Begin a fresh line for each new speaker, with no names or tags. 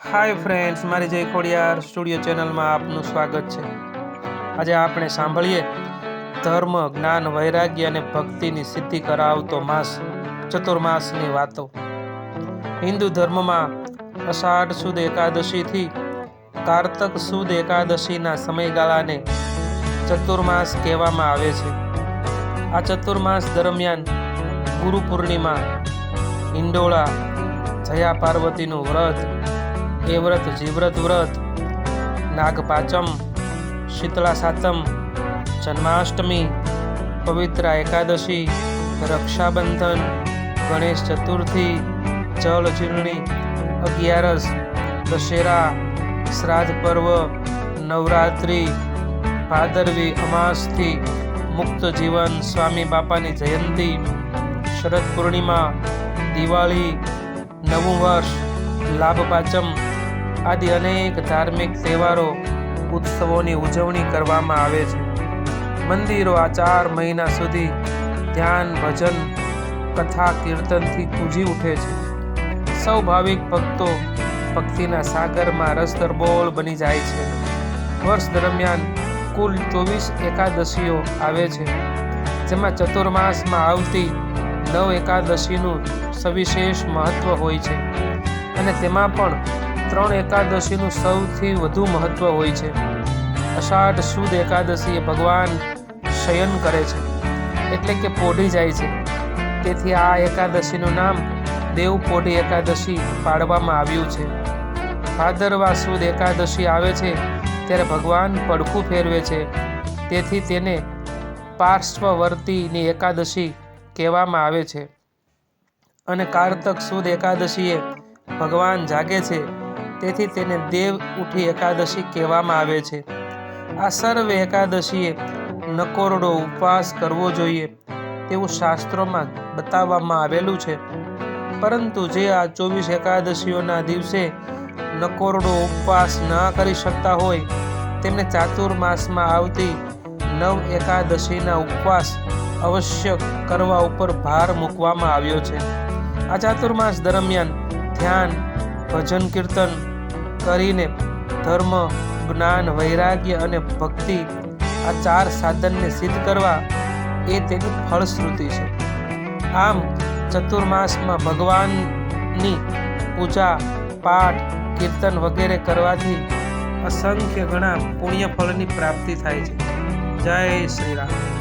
Hi friends મારી જય Khodiyar studio ચેનલમાં આપનું સ્વાગત છે. આજે આપણે સાંભળીએ, ધર્મ, જ્ઞાન, વૈરાગ્ય અને ભક્તિની સિદ્ધિ કરાવતો માસ, ચતુર્માસની વાતો. હિન્દુ ધર્મમાં અષાઢ સુદ એકાદશીથી કારતક સુદ એકાદશીના સમયગાળાને ચતુર્માસ કહેવામાં આવે છે. આ ચતુર્માસ દરમિયાન ગુરુ પૂર્ણિમા, હિંડોળા, જયા પાર્વતીનું વ્રત એ વ્રત જીવ્રત વ્રત નાગપાચમ શીતળા સાતમ, જન્માષ્ટમી, પવિત્ર એકાદશી, રક્ષાબંધન, ગણેશ ચતુર્થી, જળ જીર્ણી, અગિયારસ, દશેરા, શ્રાદ્ધ પર્વ, નવરાત્રિ, ભાદરવી અમાસથી મુક્ત જીવન, સ્વામી બાપાની જયંતિ, શરદ પૂર્ણિમા, દિવાળી, નવું વર્ષ લાભ પાંચમ આદિ અનેક ધાર્મિક તહેવારો, ઉત્સવોની ઉજવણી કરવામાં આવે છે. મંદિરો આ ચાર મહિના સુધી ધ્યાન, ભજન, કથા, કીર્તનથી ગુંજી ઉઠે છે. સૌ ભાવિક ભક્તો ભક્તિના સાગરમાં રસ તરબોળ બની જાય છે. વર્ષ દરમિયાન કુલ ચોવીસ એકાદશીઓ આવે છે, જેમાં ચતુર્માસમાં આવતી નવ એકાદશીનું સવિશેષ મહત્વ હોય છે. અને તેમાં પણ ત્રણ એકાદશીનું સૌથી વધુ મહત્વ હોય છે. અષાઢ સુદ એકાદશીએ ભગવાન શયન કરે છે, એટલે કે પોઢી જાય છે. તેથી આ એકાદશીનું નામ દેવ પોઢી એકાદશી પાડવામાં આવ્યું છે. ભાદરવા સુદ એકાદશી આવે છે, ત્યારે ભગવાન પડખું ફેરવે છે. તેથી તેને પાર્શ્વવર્તીની એકાદશી કહેવામાં આવે છે. અને કારતક સુદ એકાદશીએ ભગવાન જાગે છે તેથી તેને દેવ ઉઠી એકાદશી કહેવામાં આવે છે. આ સર્વ એકાદશીએ નકોરડો ઉપવાસ કરવો જોઈએ તેવું શાસ્ત્રોમાં બતાવવામાં આવેલું છે. પરંતુ જે આ ચોવીસ એકાદશીઓના દિવસે નકોરડો ઉપવાસ ન કરી શકતા હોય, તેમને ચાતુર્માસમાં આવતી નવ એકાદશીના ઉપવાસ અવશ્ય કરવા ઉપર ભાર મૂકવામાં આવ્યો છે. આ ચાતુર્માસ દરમિયાન ધ્યાન ભજન કીર્તન કરીને ધર્મ, જ્ઞાન, વૈરાગ્ય અને ભક્તિ આ ચાર સાધનને સિદ્ધ કરવા એ તેની ફળશ્રુતિ છે. આમ ચતુર્માસમાં ભગવાનની પૂજા, પાઠ, કીર્તન વગેરે કરવાથી અસંખ્ય ઘણા પુણ્ય ફળની પ્રાપ્તિ થાય છે. જય શ્રી રામ.